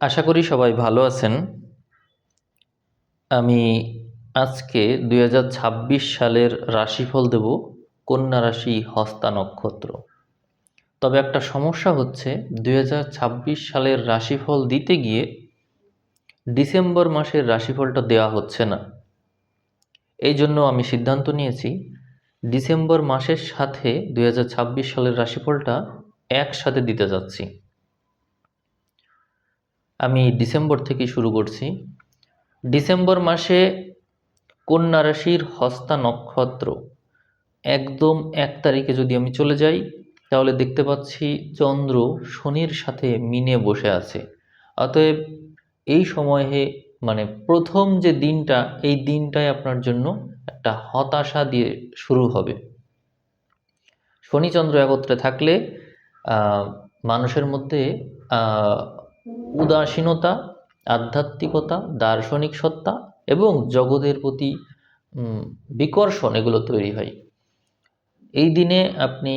আশা করি সবাই ভালো আছেন। আমি আজকে দু হাজার ছাব্বিশ সালের রাশিফল দেব, কন্যা রাশি হস্তা নক্ষত্র। তবে একটা সমস্যা হচ্ছে, দুই হাজার ছাব্বিশ সালের রাশিফল দিতে গিয়ে ডিসেম্বর মাসের রাশিফলটা দেওয়া হচ্ছে না। এই জন্য আমি সিদ্ধান্ত নিয়েছি, ডিসেম্বর মাসের সাথে দু হাজার ছাব্বিশ সালের রাশিফলটা একসাথে দিতে যাচ্ছি। আমি ডিসেম্বর থেকে শুরু করছি। ডিসেম্বর মাসে কন্যা রাশির হস্তা নক্ষত্র একদম এক তারিখে যদি আমি চলে যাই, তাহলে দেখতে পাচ্ছি চন্দ্র শনির সাথে মিনে বসে আছে। অতএব এই সময়ে মানে প্রথম যে দিনটা, এই দিনটাই আপনার জন্য একটা হতাশা দিয়ে শুরু হবে। শনিচন্দ্র একত্রে থাকলে মানুষের মধ্যে উদাসীনতা, আধ্যাত্মিকতা, দার্শনিক সত্তা এবং জগতের প্রতি বিকর্ষণ এগুলো তৈরি হয়। এই দিনে আপনি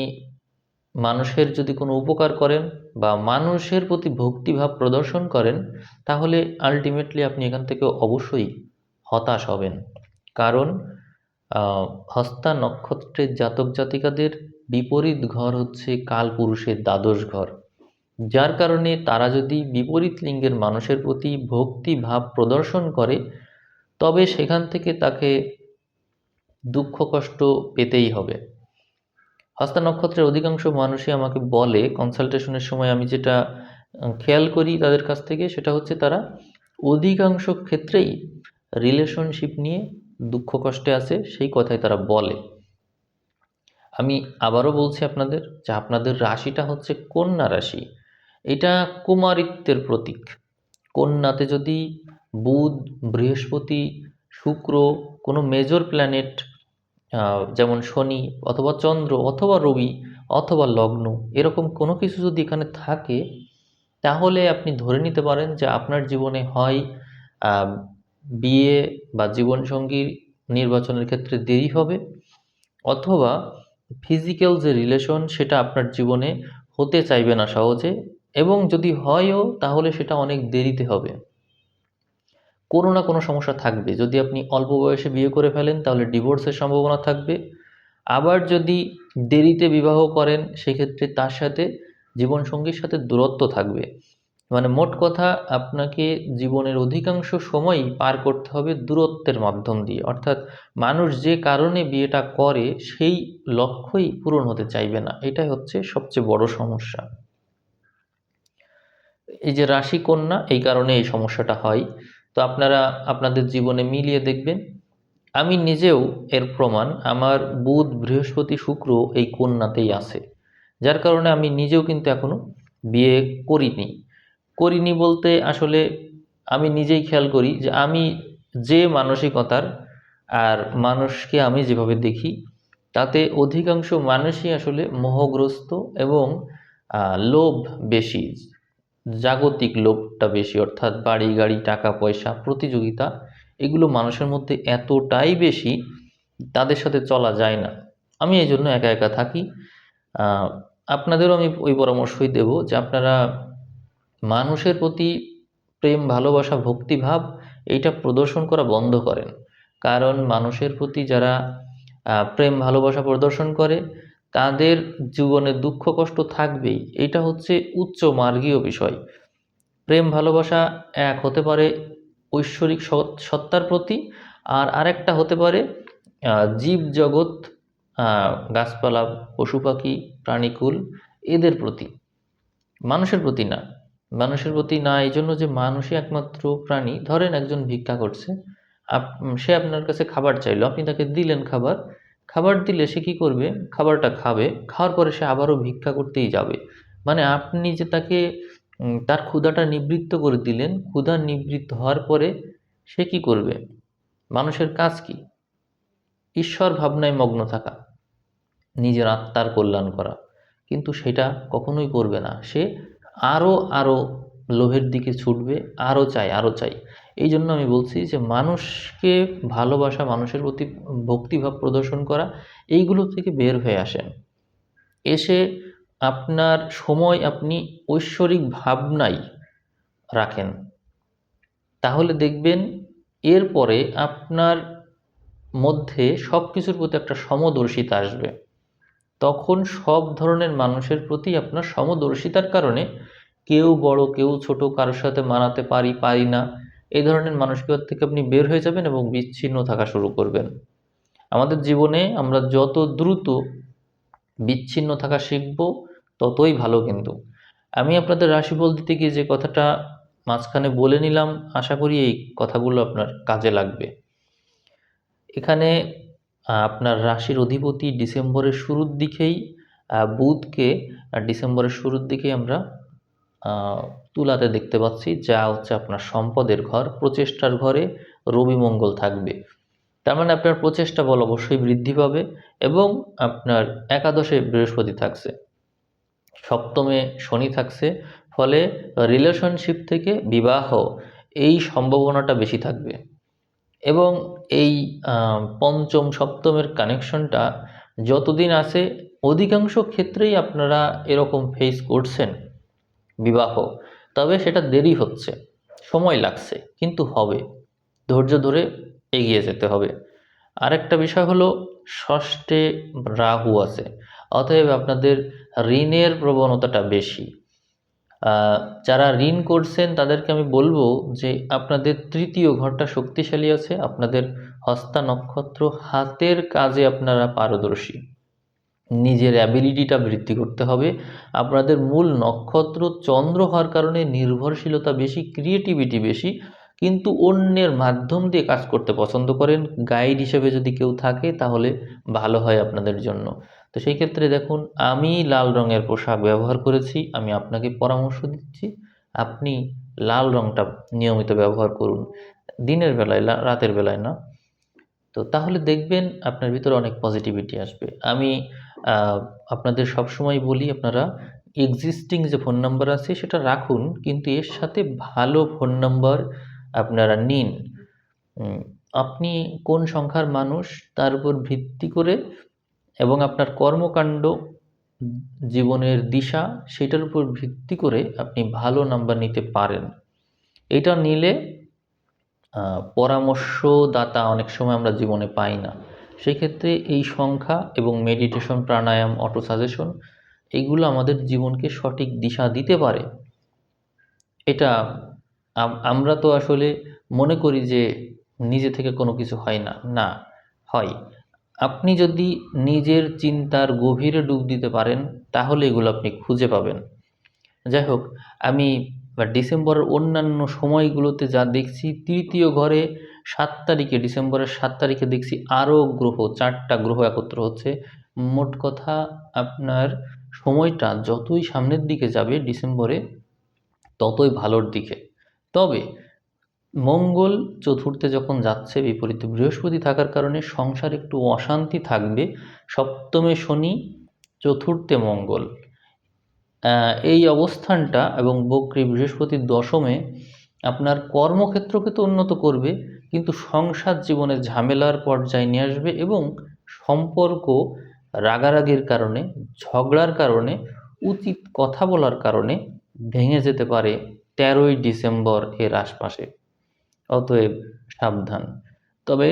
মানুষের যদি কোনো উপকার করেন বা মানুষের প্রতি ভক্তিভাব প্রদর্শন করেন, তাহলে আলটিমেটলি আপনি এখান থেকে অবশ্যই হতাশ হবেন। কারণ হস্তা নক্ষত্রের জাতক জাতিকাদের বিপরীত ঘর হচ্ছে কালপুরুষের দ্বাদশ ঘর। যার কারণে তারা যদি বিপরীত লিঙ্গের মানুষের প্রতি ভক্তি ভাব প্রদর্শন করে, তবে সেখান থেকে তাকে দুঃখ কষ্ট পেতেই হবে। হস্তা নক্ষত্রের অধিকাংশ মানুষই আমাকে বলে কনসালটেশনের সময় আমি যেটা খেয়াল করি তাদের কাছ থেকে, সেটা হচ্ছে তারা অধিকাংশ ক্ষেত্রেই রিলেশনশিপ নিয়ে দুঃখ কষ্টে আছে, সেই কথাই তারা বলে। আমি আবারও বলছি আপনাদের যে আপনাদের রাশিটা হচ্ছে কন্যা রাশি। এটা কুমারিত্বের প্রতীক। কন্যাতে যদি বুধ, বৃহস্পতি, শুক্র কোনো মেজর প্ল্যানেট যেমন শনি অথবা চন্দ্র অথবা রবি অথবা লগ্ন এরকম কোনো কিছু যদি এখানে থাকে, তাহলে আপনি ধরে নিতে পারেন যে আপনার জীবনে হয় বিয়ে বা জীবনসঙ্গী নির্বাচনের ক্ষেত্রে দেরি হবে অথবা ফিজিক্যাল যে রিলেশন সেটা আপনার জীবনে হতে চাইবে না সহজে এবং যদি হয়ও, তাহলে সেটা অনেক দেরিতে হবে। কোনো না কোনো সমস্যা থাকবে। যদি আপনি অল্প বয়সে বিয়ে করে ফেলেন, তাহলে ডিভোর্সের সম্ভাবনা থাকবে। আবার যদি দেরিতে বিবাহ করেন, সেক্ষেত্রে তার সাথে জীবনসঙ্গীর সাথে দূরত্ব থাকবে। মানে মোট কথা, আপনাকে জীবনের অধিকাংশ সময়ই পার করতে হবে দূরত্বের মাধ্যম দিয়ে। অর্থাৎ মানুষ যে কারণে বিয়েটা করে, সেই লক্ষ্যই পূরণ হতে চাইবে না। এটাই হচ্ছে সবচেয়ে বড় সমস্যা। এই যে রাশি কন্যা, এই কারণে এই সমস্যাটা হয়। তো আপনারা আপনাদের জীবনে মিলিয়ে দেখবেন। আমি নিজেও এর প্রমাণ, আমার বুধ, বৃহস্পতি, শুক্র এই কন্যাতেই আছে। যার কারণে আমি নিজেও কিন্তু এখনও বিয়ে করিনি। করিনি বলতে আসলে আমি নিজেই খেয়াল করি যে আমি যে মানসিকতার আর মানুষকে আমি যেভাবে দেখি, তাতে অধিকাংশ মানুষই আসলে মোহগ্রস্ত এবং লোভ বেশি। জাগতিক লোভটা বেশি, অর্থাৎ বাড়ি, গাড়ি, টাকা, পয়সা, প্রতিযোগিতা, এগুলো মানুষের মধ্যে এতটাই বেশি, তাদের সাথে চলা যায় না। আমি এই জন্য একা একা থাকি। আপনাদেরও আমি ওই পরামর্শই দেব যে আপনারা মানুষের প্রতি প্রেম, ভালোবাসা, ভক্তিভাব, এইটা প্রদর্শন করা বন্ধ করেন। কারণ মানুষের প্রতি যারা প্রেম, ভালোবাসা প্রদর্শন করে তাদের জীবনে দুঃখ, কষ্ট থাকবেই। এটা হচ্ছে উচ্চ মার্গীয় বিষয়। প্রেম, ভালোবাসা এক হতে পারে ঐশ্বরিক সত্তার প্রতি আর আরেকটা হতে পারে জীব জগৎ গাছপালা, পশু পাখি, প্রাণীকুল এদের প্রতি। মানুষের প্রতি না। মানুষের প্রতি না এই জন্য যে মানুষই একমাত্র প্রাণী। ধরেন একজন ভিক্ষা করছে সে আপনার কাছে খাবার চাইলো, আপনি তাকে দিলেন খাবার খাবার দিলে সে কি করবে? খাবারটা খাবে, খাওয়ার পরে সে আবারও ভিক্ষা করতেই যাবে। মানে আপনি যে তাকে তার ক্ষুধাটা নিবৃত্ত করে দিলেন, ক্ষুধা নিবৃত্ত হওয়ার পরে সে কি করবে? মানুষের কাজ কি? ঈশ্বর ভাবনায় মগ্ন থাকা, নিজের আত্মার কল্যাণ করা। কিন্তু সেটা কখনোই করবে না। সে আরও আরও লোভের দিকে ছুটবে আরও চাই আরও চাই এই জন্য আমি বলছি যে মানুষকে ভালোবাসা, মানুষের প্রতি ভক্তিভাব প্রদর্শন করা, এইগুলো থেকে বের হয়ে আসেন। এসে আপনার সময় আপনি ঐশ্বরিক ভাবনাই রাখেন। তাহলে দেখবেন এরপরে আপনার মধ্যে সব কিছুর প্রতি একটা সমদর্শিতা আসবে। তখন সব ধরনের মানুষের প্রতি আপনার সমদর্শিতার কারণে কেউ বড়, কেউ ছোট, কারোর সাথে মানাতে পারি পারি না এই ধরনের মানসিকতা থেকে আপনি বের হয়ে যাবেন এবং বিচ্ছিন্ন থাকা শুরু করবেন। আমাদের জীবনে আমরা যত দ্রুত বিচ্ছিন্ন থাকা শিখব, ততই ভালো কিন্তু। আমি আপনাদের রাশিফল দিতে গিয়ে যে কথাটা মাঝখানে বলে নিলাম, আশা করি এই কথাগুলো আপনার কাজে লাগবে। এখানে আপনার রাশির অধিপতি ডিসেম্বরের শুরুর দিকেই বুধকে ডিসেম্বরের শুরুর দিকেই আমরা তুলাতে দেখতে পাচ্ছি, যা হচ্ছে আপনার সম্পদের ঘর, প্রচেষ্টার ঘরে রবি মঙ্গল থাকবে। তার মানে আপনার প্রচেষ্টা বল অবশ্যই বৃদ্ধি পাবে এবং আপনার একাদশে বৃহস্পতি থাকছে। সপ্তমে শনি থাকছে, ফলে রিলেশনশিপ থেকে বিবাহ এই সম্ভাবনাটা বেশি থাকবে। এবং এই পঞ্চম, সপ্তমের কানেকশনটা যতদিন আছে, অধিকাংশ ক্ষেত্রেই আপনারা এরকম ফেস করছেন বিবাহ। তবে সেটা দেরি হচ্ছে, সময় লাগছে, কিন্তু হবে। ধৈর্য ধরে এগিয়ে যেতে হবে। আরেকটা বিষয় হলো, ষষ্ঠে রাহু আছে, অতএব আপনাদের ঋণের প্রবণতাটা বেশি। যারা ঋণ করছেন, তাদেরকে আমি বলব যে আপনাদের তৃতীয় ঘরটা শক্তিশালী আছে, আপনাদের হস্তা নক্ষত্র হাতের কাজে আপনারা পারদর্শী। নিজের অ্যাবিলিটিটা বৃদ্ধি করতে হবে। আপনাদের মূল নক্ষত্র চন্দ্র হওয়ার কারণে নির্ভরশীলতা বেশি ক্রিয়েটিভিটি বেশি, কিন্তু অন্যের মাধ্যম দিয়ে কাজ করতে পছন্দ করেন। গাইড হিসেবে যদি কেউ থাকে, তাহলে ভালো হয় আপনাদের জন্য। তো সেই ক্ষেত্রে দেখুন, আমি লাল রঙের পোশাক ব্যবহার করেছি, আমি আপনাকে পরামর্শ দিচ্ছি, আপনি লাল রঙটা নিয়মিত ব্যবহার করুন। দিনের বেলায় রাতের বেলায় না। তো তাহলে দেখবেন আপনার ভিতরে অনেক পজিটিভিটি আসবে। আমি আপনাদের সবসময় বলি, আপনারা এক্সিস্টিং যে ফোন নাম্বার আছে সেটা রাখুন, কিন্তু এর সাথে ভালো ফোন নাম্বার আপনারা নিন। আপনি কোন সংখ্যার মানুষ তার উপর ভিত্তি করে এবং আপনার কর্মকাণ্ড, জীবনের দিশা সেটার উপর ভিত্তি করে আপনি ভালো নাম্বার নিতে পারেন। এটা নিলে পরামর্শদাতা অনেক সময় আমরা জীবনে পাই না। সেক্ষেত্রে এই সংখ্যা এবং মেডিটেশন প্রাণায়াম অটো সাজেশন এগুলো আমাদের জীবনকে সঠিক দিশা দিতে পারে। এটা আমরা তো আসলে মনে করি যে নিজে থেকে কোনো কিছু হয় না। না, হয়। আপনি যদি নিজের চিন্তার গভীরে ডুব দিতে পারেন, তাহলে এগুলো আপনি খুঁজে পাবেন। যাই হোক, আমি ডিসেম্বরের অন্যান্য সময়গুলোতে যা দেখছি, তৃতীয় ঘরে সাত তারিখে, ডিসেম্বরের সাত তারিখে দেখছি আরও গ্রহ, চারটা গ্রহ একত্র হচ্ছে। মোট কথা আপনার সময়টা যতই সামনের দিকে যাবে ডিসেম্বরে, ততই ভালোর দিকে। তবে মঙ্গল চতুর্থে যখন যাচ্ছে, বিপরীতে বৃহস্পতি থাকার কারণে সংসার একটু অশান্তি থাকবে। সপ্তমে শনি, চতুর্থে মঙ্গল। এই অবস্থানটা এবং বক্রী বৃহস্পতির দশমে আপনার কর্মক্ষেত্রকে তো উন্নত করবে। কিন্তু সংসার জীবনে ঝামেলার পর্যায়ে নিয়ে আসবে এবং সম্পর্ক রাগারাগির কারণে, ঝগড়ার কারণে, উচিত কথা বলার কারণে ভেঙে যেতে পারে তেরোই ডিসেম্বর এর আশপাশে। অতএব সাবধান। তবে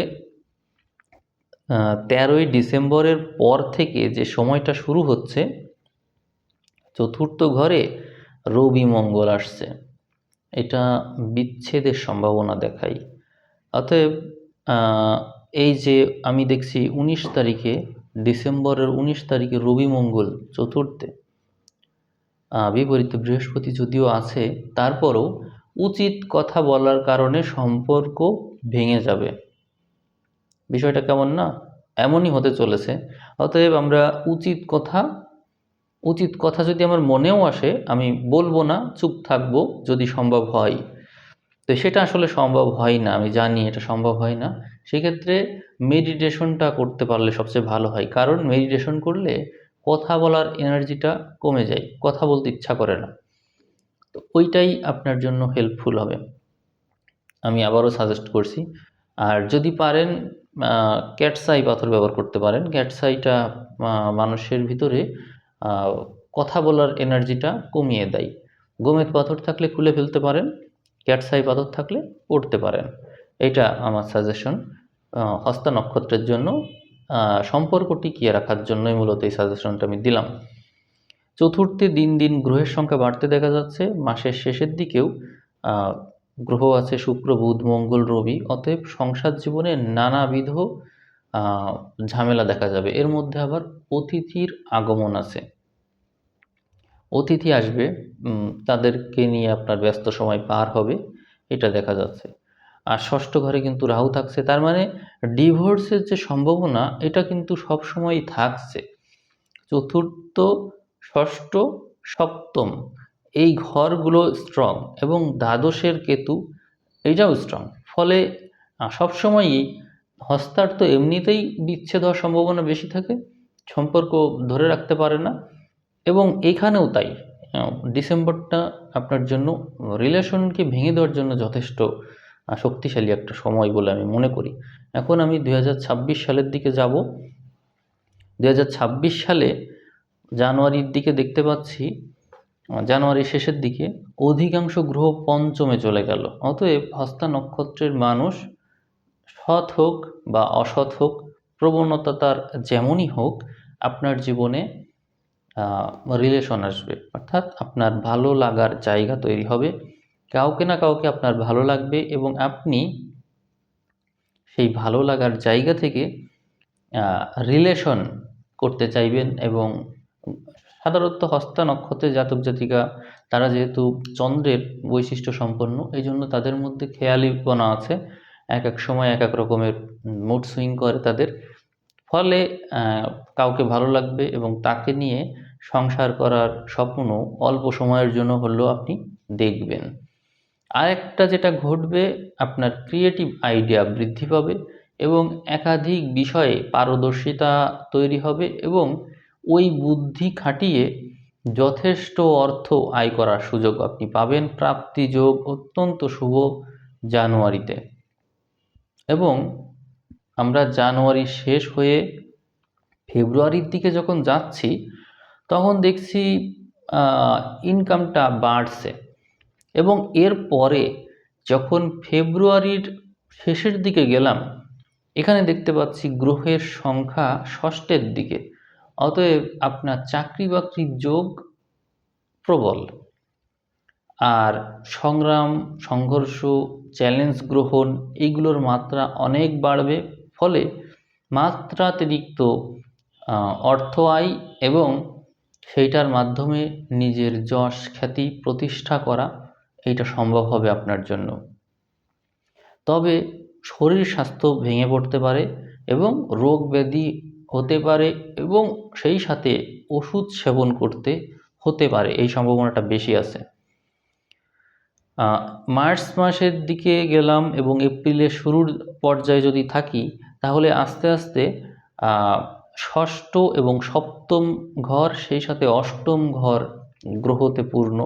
তেরোই ডিসেম্বরের পর থেকে যে সময়টা শুরু হচ্ছে, চতুর্থ ঘরে রবি মঙ্গল আসছে। এটা বিচ্ছেদের সম্ভাবনা দেখায়। অতএব এই যে আমি দেখছি উনিশ তারিখে, ডিসেম্বরের উনিশ তারিখে রবি মঙ্গল চতুর্থে বিপরীতে বৃহস্পতি যদিও আছে, তারপরও উচিত কথা বলার কারণে সম্পর্ক ভেঙে যাবে। বিষয়টা কেমন না? এমনই হতে চলেছে। অতএব আমরা উচিত কথা উচিত কথা যদি আমার মনেও আসে, আমি বলব না, চুপ থাকব যদি সম্ভব হয়। তো সেটা আসলে সম্ভব হয় না, আমি জানি এটা সম্ভব হয় না। সেক্ষেত্রে মেডিটেশনটা করতে পারলে সবচেয়ে ভালো হয়। কারণ মেডিটেশন করলে কথা বলার এনার্জিটা কমে যায়, কথা বলতে ইচ্ছা করে না। তো ওইটাই আপনার জন্য হেল্পফুল হবে। আমি আবারও সাজেস্ট করছি। আর যদি পারেন ক্যাটসাই পাথর ব্যবহার করতে পারেন। ক্যাটসাইটা মানুষের ভিতরে কথা বলার এনার্জিটা কমিয়ে দেয়। গোমেদ পাথর থাকলে খুলে ফেলতে পারেন। ক্যাটসাই পাথর থাকলে পড়তে পারেন। এটা আমার সাজেশন হস্তা নক্ষত্রের জন্য সম্পর্ক টিকিয়ে রাখার জন্যই মূলত এই সাজেশনটা আমি দিলাম। চতুর্থে দিন দিন গ্রহের সংখ্যা বাড়তে দেখা যাচ্ছে। মাসের শেষের দিকেও গ্রহ আছে শুক্র, বুধ, মঙ্গল, রবি। অতএব সংসার জীবনে নানাবিধ ঝামেলা দেখা যাবে। এর মধ্যে আবার অতিথির আগমন আছে। অতিথি আসবে তাদেরকে নিয়ে আপনার ব্যস্ত সময় পার হবে, এটা দেখা যাচ্ছে। আর ষষ্ঠ ঘরে কিন্তু রাহু থাকছে, তার মানে ডিভোর্সের যে সম্ভাবনা, এটা কিন্তু সব সময়ই থাকছে। চতুর্থ, ষষ্ঠ, সপ্তম, এই ঘরগুলো স্ট্রং এবং দ্বাদশের কেতু এইটাও স্ট্রং ফলে সবসময়ই হস্তার তো এমনিতেই বিচ্ছেদ হওয়ার সম্ভাবনা বেশি থাকে, সম্পর্ক ধরে রাখতে পারে না। এবং এখানেও তাই ডিসেম্বরটা আপনার জন্য রিলেশনকে ভেঙে দেওয়ার জন্য যথেষ্ট শক্তিশালী একটা সময় বলে আমি মনে করি। এখন আমি দু হাজার ছাব্বিশ সালের দিকে যাব। দু হাজার ছাব্বিশ সালে জানুয়ারির দিকে দেখতে পাচ্ছি জানুয়ারির শেষের দিকে অধিকাংশ গ্রহ পঞ্চমে চলে গেল। অতএব হস্তা নক্ষত্রের মানুষ সৎ হোক বা অসৎ হোক, প্রবণতা তার যেমনই হোক, আপনার জীবনে রিলেশন আসবে। অর্থাৎ আপনার ভালো লাগার জায়গা তৈরি হবে। কাউকে না কাউকে আপনার ভালো লাগবে এবং আপনি সেই ভালো লাগার জায়গা থেকে রিলেশন করতে চাইবেন এবং সাধারণত হস্তা নক্ষত্রের জাতক জাতিকা, তারা যেহেতু চন্দ্রের বৈশিষ্ট্য সম্পন্ন এই জন্য তাদের মধ্যে খেয়ালিপনা আছে। এক এক সময় এক এক রকমের মুড সুইং করে তাদের। ফলে কাউকে ভালো লাগবে এবং তাকে নিয়ে সংসার করার স্বপ্ন অল্প সময়ের জন্য হলেও আপনি দেখবেন। আরেকটা যেটা ঘটবে, আপনার ক্রিয়েটিভ আইডিয়া বৃদ্ধি পাবে এবং একাধিক বিষয়ে পারদর্শিতা তৈরি হবে এবং ওই বুদ্ধি খাটিয়ে যথেষ্ট অর্থ আয় করার সুযোগ আপনি পাবেন প্রাপ্তি যোগ অত্যন্ত শুভ জানুয়ারিতে। এবং আমরা জানুয়ারি শেষ হয়ে ফেব্রুয়ারির দিকে যখন যাচ্ছি তখন দেখছি ইনকামটা বাড়ছে। এবং এর পরে যখন ফেব্রুয়ারির শেষের দিকে গেলাম, এখানে দেখতে পাচ্ছি গ্রহের সংখ্যা ষষ্ঠের দিকে। অতএব আপনার চাকরি বাকরির যোগ প্রবল। আর সংগ্রাম, সংঘর্ষ, চ্যালেঞ্জ গ্রহণ এইগুলোর মাত্রা অনেক বাড়বে। ফলে মাত্রাতিরিক্ত অর্থ আয় এবং সেইটার মাধ্যমে নিজের যশ খ্যাতি প্রতিষ্ঠা করা এইটা সম্ভব হবে আপনার জন্য। তবে শরীর স্বাস্থ্য ভেঙে পড়তে পারে এবং রোগ ব্যাধি হতে পারে এবং সেই সাথে ওষুধ সেবন করতে হতে পারে, এই সম্ভাবনাটা বেশি আছে। মার্চ মাসের দিকে গেলাম এবং এপ্রিলের শুরুর পর্যায়ে যদি থাকি, তাহলে আস্তে আস্তে ষষ্ঠ এবং সপ্তম ঘর, সেই সাথে অষ্টম ঘর গ্রহতে পূর্ণ।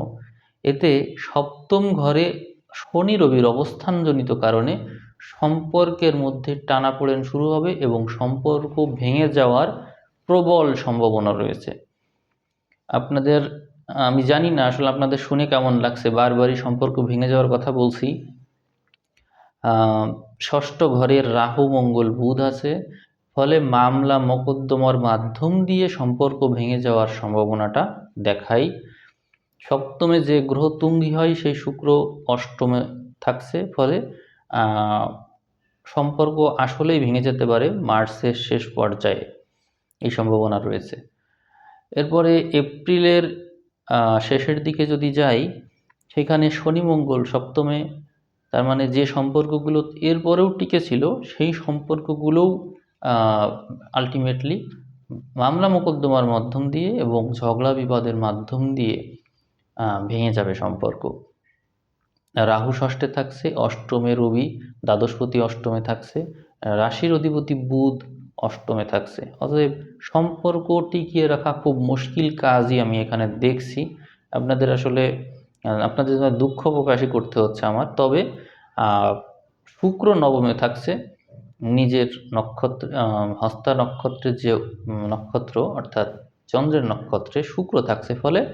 এতে সপ্তম ঘরে শনি রবির অবস্থানজনিত কারণে সম্পর্কের মধ্যে টানাপোড়েন শুরু হবে এবং সম্পর্ক ভেঙে যাওয়ার প্রবল সম্ভাবনা রয়েছে। আপনাদের, আমি জানি না, আসলে আপনাদের শুনে কেমন লাগছে? বারবারই সম্পর্ক ভেঙে যাওয়ার কথা বলছি। ষষ্ঠ ঘরের রাহু, মঙ্গল, বুধ আছে। ফলে মামলা মোকদ্দমার মাধ্যম দিয়ে সম্পর্ক ভেঙে যাওয়ার সম্ভাবনাটা দেখাই সপ্তমে যে গ্রহ তুঙ্গি হয়, সেই শুক্র অষ্টমে থাকছে, ফলে সম্পর্ক আসলেই ভেঙে যেতে পারে মার্চের শেষ পর্যায়ে। এই সম্ভাবনা রয়েছে। এরপরে এপ্রিলের শেষের দিকে যদি যাই, সেখানে শনি মঙ্গল সপ্তমে, তার মানে যে সম্পর্কগুলো এরপরেও টিকে ছিল, সেই সম্পর্কগুলোও আলটিমেটলি মামলা মোকদ্দমার মাধ্যম দিয়ে এবং ঝগড়া বিবাদের মাধ্যম দিয়ে ভেঙে যাবে সম্পর্ক। রাহু ষষ্ঠে থাকছে, অষ্টমে রবি, দ্বাদশপতি অষ্টমে থাকছে রাশির অধিপতি বুধ অষ্টমে থাকছে। অতএব সম্পর্ক টিকিয়ে রাখা খুব মুশকিল কাজই আমি এখানে দেখছি। আপনাদের আসলে আপনাদের দুঃখ প্রকাশই করতে হচ্ছে আমার। তবে শুক্র নবমে থাকছে নিজের নক্ষত্র হস্তা নক্ষত্রের যে নক্ষত্র, অর্থাৎ চন্দ্রের নক্ষত্রে শুক্র থাকছে, ফলে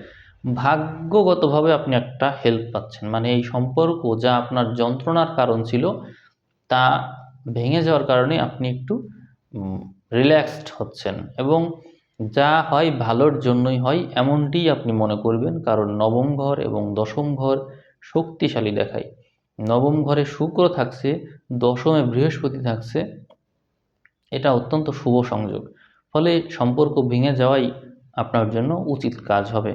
ভাগ্যগতভাবে আপনি একটা হেল্প পাচ্ছেন। মানে এই সম্পর্ক যা আপনার যন্ত্রণার কারণ ছিল, তা ভেঙে যাওয়ার কারণে আপনি একটু রিল্যাক্সড হচ্ছেন। এবং যা হয় ভালোর জন্যই হয়, এমনটিই আপনি মনে করবেন, কারণ নবম ঘর এবং দশম ঘর শক্তিশালী দেখায়। নবম ঘরে শুক্র থাকছে, দশমে বৃহস্পতি থাকছে, এটা অত্যন্ত শুভ সংযোগ। ফলে সম্পর্ক ভেঙে যাওয়াই আপনার জন্য উচিত কাজ হবে।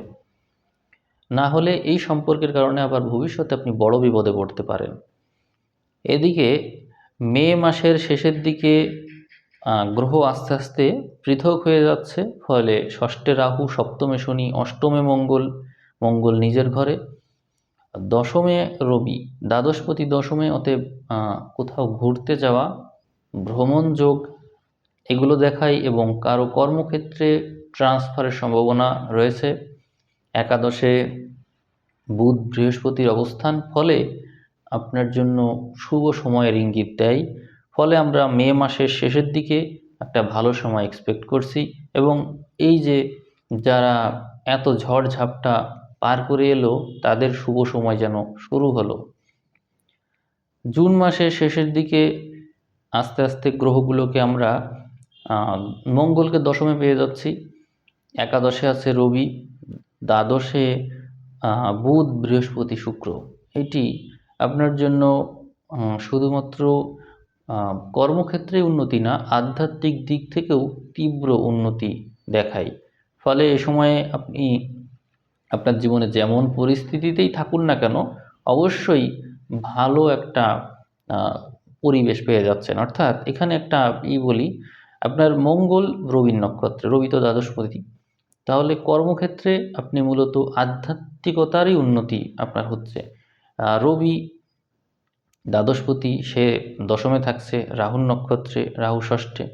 না হলে এই সম্পর্কের কারণে আবার ভবিষ্যতে আপনি বড় বিপদে পড়তে পারেন। এদিকে মে মাসের শেষের দিকে গ্রহ আস্তে আস্তে পৃথক হয়ে যাচ্ছে, ফলে ষষ্ঠে রাহু, সপ্তমে শনি, অষ্টমে মঙ্গল মঙ্গল নিজের ঘরে। দশমে রবি, দ্বাদশপতি দশমে অতএব কোথাও ঘুরতে যাওয়া, ভ্রমণ যোগ, এগুলো দেখায় এবং কারও কর্মক্ষেত্রে ট্রান্সফারের সম্ভাবনা রয়েছে। একাদশে বুধ বৃহস্পতির অবস্থান, ফলে আপনার জন্য শুভ সময়ের ইঙ্গিত দেয়। ফলে আমরা মে মাসের শেষের দিকে একটা ভালো সময় এক্সপেক্ট করছি এবং এই যে যারা এত ঝড়ঝাপটা পার করে এলো, তাদের শুভ সময় যেন শুরু হলো। জুন মাসের শেষের দিকে আস্তে আস্তে গ্রহগুলোকে আমরা মঙ্গলকে দশমে পেয়ে যাচ্ছি। একাদশে আছে রবি, দ্বাদশে বুধ, বৃহস্পতি, শুক্র। এটি আপনার জন্য শুধুমাত্র কর্মক্ষেত্রে উন্নতি না, আধ্যাত্মিক দিক থেকেও তীব্র উন্নতি দেখায়। ফলে এ সময়ে আপনি আপনার জীবনে যেমন পরিস্থিতিতেই থাকুন না কেন, অবশ্যই ভালো একটা পরিবেশ পেয়ে যাচ্ছেন। অর্থাৎ এখানে একটা ই বলি, আপনার মঙ্গল রবির নক্ষত্রে, রবি তো দ্বাদশপতি তাহলে কর্মক্ষেত্রে আপনি মূলত আধ্যাত্মিকতারই উন্নতি আপনার হচ্ছে। রবি দ্বাদশপতি সে দশমে থাকছে, রাহুর নক্ষত্রে, রাহু ষষ্ঠে।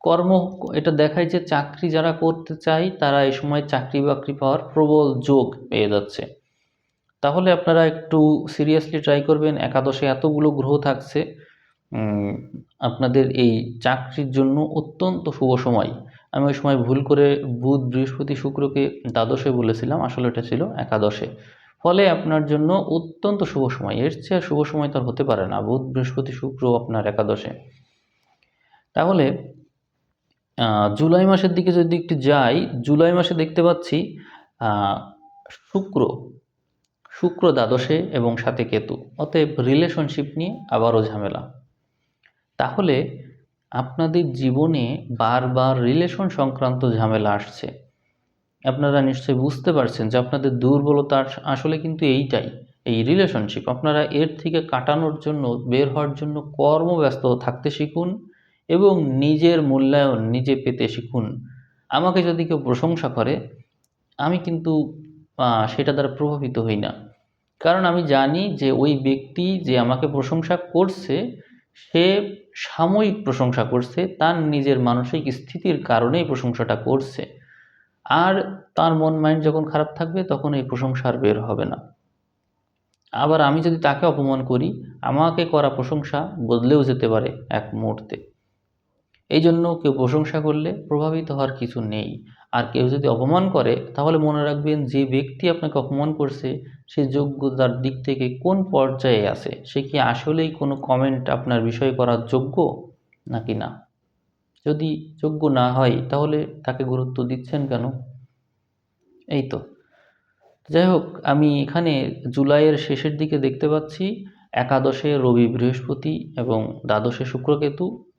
কর্ম এটা দেখায় যে চাকরি যারা করতে চায়, তারা এই সময় চাকরি বাকরি পাওয়ার প্রবল যোগ পেয়ে যাচ্ছে। তাহলে আপনারা একটু সিরিয়াসলি ট্রাই করবেন, একাদশে এতগুলো গ্রহ থাকছে আপনাদের এই চাকরির জন্য অত্যন্ত শুভ সময়। আমি ওই সময় ভুল করে বুধ, বৃহস্পতি, শুক্রকে দ্বাদশে বলেছিলাম, আসলে এটা ছিল একাদশে। ফলে আপনার জন্য অত্যন্ত শুভ সময়। এর চেয়ে শুভ সময় তো হতে পারে না। বুধ, বৃহস্পতি, শুক্র আপনার একাদশে। তাহলে জুলাই মাসের দিকে যদি একটু যাই, জুলাই মাসে দেখতে পাচ্ছি শুক্র শুক্র দ্বাদশে এবং সাথে কেতু। অতএব রিলেশনশিপ নিয়ে আবারও ঝামেলা। তাহলে আপনাদের জীবনে বারবার রিলেশন সংক্রান্ত ঝামেলা আসছে। আপনারা নিশ্চয়ই বুঝতে পারছেন যে আপনাদের দুর্বলতা আস- আসলে কিন্তু এইটাই, এই রিলেশনশিপ আপনারা এর থেকে কাটানোর জন্য, বের হওয়ার জন্য কর্মব্যস্ত থাকতে শিখুন। এবং নিজের মূল্যায়ন নিজে পেতে শিখুন। আমাকে যদি কেউ প্রশংসা করে, আমি কিন্তু সেটা দ্বারা প্রভাবিত হই না। কারণ আমি জানি যে ওই ব্যক্তি যে আমাকে প্রশংসা করছে, সে সাময়িক প্রশংসা করছে, তার নিজের মানসিক স্থিতির কারণেই প্রশংসাটা করছে। আর তার মন মাইন্ড যখন খারাপ থাকবে, তখন এই প্রশংসা আর বের হবে না। আবার আমি যদি তাকে অপমান করি, আমাকে করা প্রশংসা বদলেও যেতে পারে এক মুহূর্তে। এই জন্য কেউ প্রশংসা করলে প্রভাবিত হওয়ার কিছু নেই। আর কেউ যদি অপমান করে, তাহলে মনে রাখবেন যে ব্যক্তি আপনাকে অপমান করছে, সে যোগ্যতার দিক থেকে কোন পর্যায়ে আছে? সে কি আসলেই কোনো কমেন্ট আপনার বিষয় করার যোগ্য? নাকি না? যদি যোগ্য না হয়, তাহলে তাকে গুরুত্ব দিচ্ছেন কেন? এই তো। যাই হোক, আমি এখানে জুলাইয়ের শেষের দিকে দেখতে পাচ্ছি। একাদশে রবি বৃহস্পতি এবং দ্বাদশে শুক্রকেতু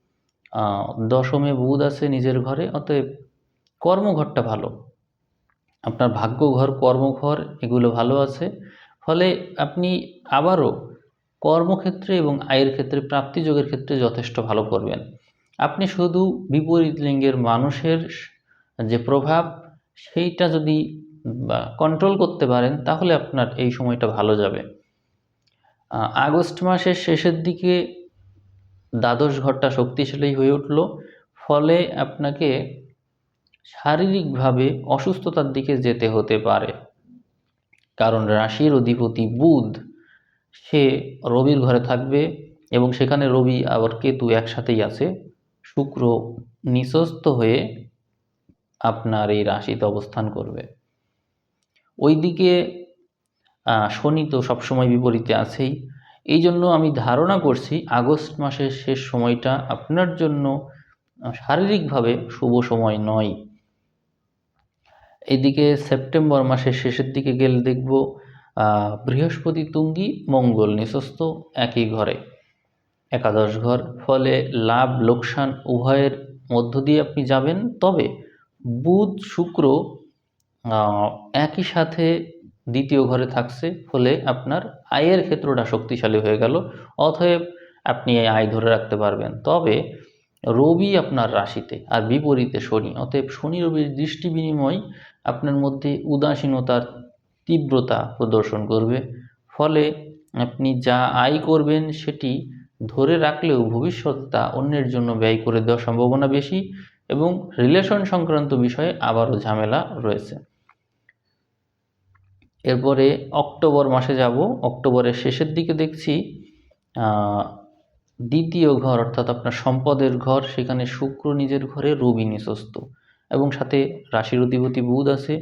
দশমে বুধ আছে নিজের ঘরে, অতএব কর্মঘরটা ভালো। আপনার ভাগ্যঘর, কর্মঘর, এগুলো ভালো আছে। ফলে আপনি আবারও কর্মক্ষেত্রে এবং আয়ের ক্ষেত্রে, প্রাপ্তিযোগের ক্ষেত্রে যথেষ্ট ভালো করবেন। আপনি শুধু বিপরীত লিঙ্গের মানুষের যে প্রভাব, সেইটা যদি কন্ট্রোল করতে পারেন, তাহলে আপনার এই সময়টা ভালো যাবে। আগস্ট মাসের শেষের দিকে দ্বাদশ ঘরটা শক্তিশালী হয়ে উঠল। ফলে আপনাকে শারীরিকভাবে অসুস্থতার দিকে যেতে হতে পারে। কারণ রাশির অধিপতি বুধ, সে রবির ঘরে থাকবে এবং সেখানে রবি আবার কেতু একসাথেই আছে। শুক্র নিঃস্বস্ত হয়ে আপনার এই রাশিতে অবস্থান করবে। ওইদিকে শনি তো সবসময় বিপরীতে আছেই। এই জন্য আমি ধারণা করছি আগস্ট মাসের শেষ সময়টা আপনার জন্য শারীরিকভাবে শুভ সময় নয়। এদিকে সেপ্টেম্বর মাসের শেষের দিকে গেলে দেখব বৃহস্পতি, তুঙ্গি, মঙ্গল নিঃস্ত একই ঘরে। একাদশ ঘর, ফলে লাভ, লোকসান উভয়ের মধ্য দিয়ে আপনি যাবেন। তবে বুধ, শুক্র একই সাথে দ্বিতীয় ঘরে থাকছে ফলে আপনার আয়ের ক্ষেত্রটা শক্তিশালী হয়ে গেল, অতএব আপনি এই আয় ধরে রাখতে পারবেন। তবে রবি আপনার রাশিতে আর বিপরীতে শনি, অতএব শনি রবির দৃষ্টি বিনিময় আপনার মধ্যে উদাসীনতার তীব্রতা প্রদর্শন করবে। ফলে আপনি যা আয় করবেন সেটি ধরে রাখলেও ভবিষ্যৎ তা অন্যের জন্য ব্যয় করে দেওয়ার সম্ভাবনা বেশি এবং রিলেশন সংক্রান্ত বিষয়ে আবারও ঝামেলা রয়েছে। এরপরে অক্টোবর মাসে যাব। অক্টোবরের শেষের দিকে দেখছি দ্বিতীয় ঘর অর্থাৎ আপনার সম্পদের ঘর, সেখানে শুক্র নিজের ঘরে, রবি নিঃস্ত এবং সাথে রাশির অধিপতি বুধ আছে।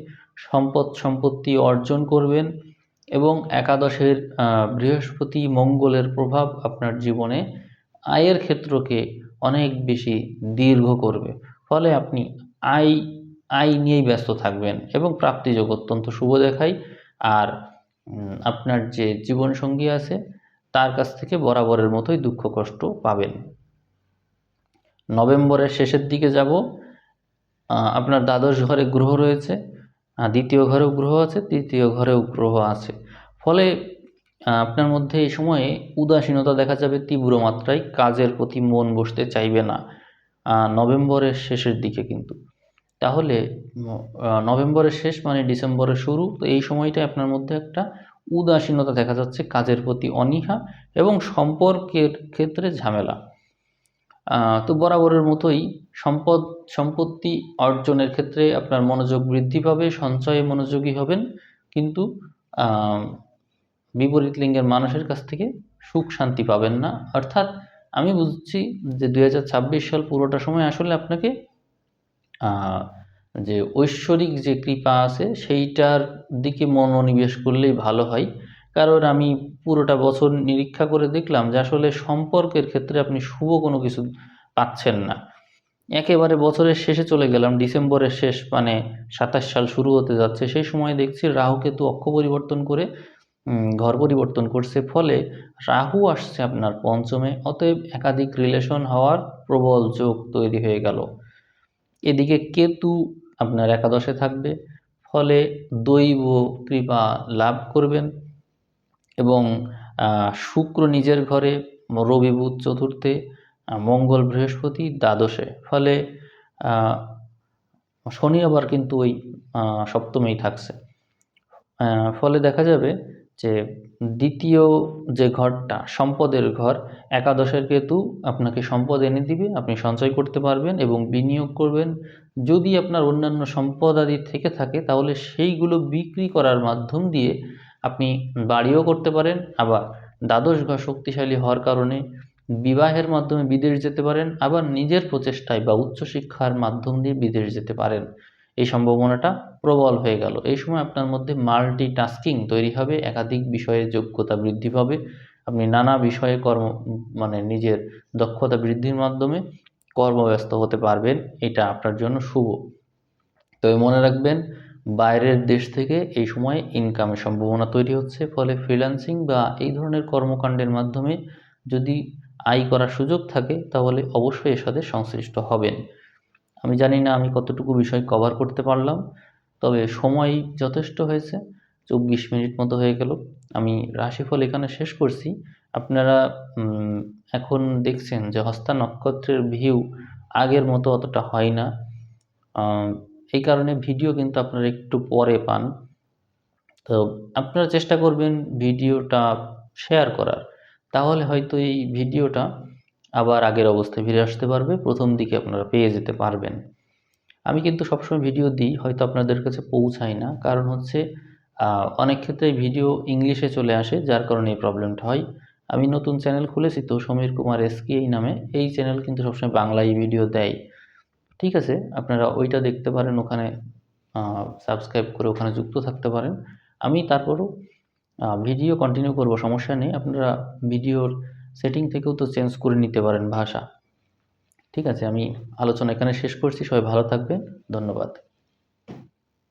সম্পদ সম্পত্তি অর্জন করবেন এবং একাদশের বৃহস্পতি মঙ্গলের প্রভাব আপনার জীবনে আয়ের ক্ষেত্রকে অনেক বেশি দীর্ঘ করবে। ফলে আপনি আয় আয় নিয়েই ব্যস্ত থাকবেন এবং প্রাপ্তিযোগ অত্যন্ত শুভ দেখায়। আর আপনার যে জীবনসঙ্গী আছে, তার কাছ থেকে বরাবরের মতোই দুঃখ কষ্ট পাবেন। নভেম্বরের শেষের দিকে যাব। আপনার দ্বাদশ ঘরে গ্রহ রয়েছে। দ্বিতীয় ঘরেও গ্রহ আছে, তৃতীয় ঘরেও গ্রহ আছে। ফলে আপনার মধ্যে এই সময়ে উদাসীনতা দেখা যাবে, তীব্র মাত্রায় কাজের প্রতি মন বসতে চাইবে না। নভেম্বরের শেষের দিকে কিন্তু। তাহলে নভেম্বরের শেষ মানে ডিসেম্বরের শুরু, তো এই সময়টায় আপনার মধ্যে একটা উদাসীনতা দেখা যাচ্ছে, কাজের প্রতি অনীহা এবং সম্পর্কের ক্ষেত্রে ঝামেলা। তো বরাবরের মতোই সম্পদ, সম্পত্তি অর্জনের ক্ষেত্রে আপনার মনোযোগ বৃদ্ধি পাবে, সঞ্চয়ে মনোযোগী হবেন, কিন্তু বিপরীত লিঙ্গের মানুষের কাছ থেকে সুখ শান্তি পাবেন না। অর্থাৎ আমি বুঝছি যে দু হাজার ছাব্বিশ সাল পুরোটা সময় আসলে আপনাকে যে ঐশ্বরিক যে কৃপা আছে সেইটার দিকে মনোনিবেশ করলেই ভালো হয়। কারণ আমি পুরোটা বছর নিরীক্ষা করে দেখলাম যে আসলে সম্পর্কের ক্ষেত্রে আপনি শুভ কোনো কিছু পাচ্ছেন না। একেবারে বছরের শেষে চলে গেলাম, ডিসেম্বরের শেষ মানে সাতাশ সাল শুরু হতে যাচ্ছে। সেই সময় দেখছি রাহু কেতু অক্ষ পরিবর্তন করে ঘর পরিবর্তন করছে। ফলে রাহু আসছে আপনার পঞ্চমে, অতএব একাধিক রিলেশন হওয়ার প্রবল যোগ তৈরি হয়ে গেল। এদিকে কেতু আপনার একাদশে থাকবে, ফলে দৈব কৃপা লাভ করবেন এবং শুক্র নিজের ঘরে, রবি বুধ চতুর্থে মঙ্গল বৃহস্পতি দ্বাদশে। ফলে শনি আবার কিন্তু ওই সপ্তমেই থাকছে। ফলে দেখা যাবে যে দ্বিতীয় যে ঘরটা, সম্পদের ঘর, একাদশের কেতু আপনাকে সম্পদ এনে দিবে, আপনি সঞ্চয় করতে পারবেন এবং বিনিয়োগ করবেন। যদি আপনার অন্যান্য সম্পদ আদি থেকে থাকে, তাহলে সেইগুলো বিক্রি করার মাধ্যম দিয়ে আপনি বাড়িও করতে পারেন, আবার দ্বাদশ ঘর শক্তিশালী হওয়ার কারণে বিবাহের মাধ্যমে বিদেশ যেতে পারেন, আবার নিজের প্রচেষ্টায় বা উচ্চশিক্ষার মাধ্যম দিয়ে বিদেশ যেতে পারেন। এই সম্ভাবনাটা প্রবল হয়ে গেল। এই সময় আপনার মধ্যে মাল্টি টাস্কিং তৈরি হবে, একাধিক বিষয়ে যোগ্যতা বৃদ্ধি পাবে, আপনি নানা বিষয়ে কর্ম মানে নিজের দক্ষতা বৃদ্ধির মাধ্যমে কর্মব্যস্ত হতে পারবেন, এটা আপনার জন্য শুভ। তবে মনে রাখবেন, বাইরের দেশ থেকে এই সময় ইনকামের সম্ভাবনা তৈরি হচ্ছে, ফলে ফ্রিল্যান্সিং বা এই ধরনের কর্মকাণ্ডের মাধ্যমে যদি আয় করার সুযোগ থাকে, তাহলে অবশ্যই এর সাথে সংশ্লিষ্ট হবেন। আমি জানি না আমি কতটুকু বিষয় কভার করতে পারলাম, তবে সময় যথেষ্ট হয়েছে, চব্বিশ মিনিট মতো হয়ে গেল। আমি রাশিফল এখানে শেষ করছি। আপনারা এখন দেখছেন যে হস্তা নক্ষত্রের ভিউ আগের মতো অতটা হয় না। এই কারণে ভিডিও কিন্তু আপনারা একটু পরে পান। তো আপনারা চেষ্টা করবেন ভিডিওটা শেয়ার করার। তাহলে হয়তো এই ভিডিওটা আবার আগের অবস্থায় ফিরে আসতে পারবে, প্রথম দিকে আপনারা পেয়ে যেতে পারবেন। আমি কিন্তু সবসময় ভিডিও দিই, হয়তো আপনাদের কাছে পৌঁছায় না, কারণ হচ্ছে অনেক ক্ষেত্রে ভিডিও ইংলিশে চলে আসে, যার কারণে এই প্রবলেমটা হয়। আমি নতুন চ্যানেল খুলেছি তো সমীর কুমার এসকে এই নামে, এই চ্যানেল কিন্তু সবসময় বাংলায় ভিডিও দেয়। ঠিক আছে, আপনারা ওইটা দেখতে পারেন, ওখানে সাবস্ক্রাইব করে ওখানে যুক্ত থাকতে পারেন। আমি তারপরও ভিডিও কন্টিনিউ করব, সমস্যা নেই। আপনারা ভিডিওর সেটিং থেকেও তো চেঞ্জ করে নিতে পারেন ভাষা। ঠিক আছে, আমি আলোচনা এখানে শেষ করছি, সবাই ভালো থাকবেন, ধন্যবাদ।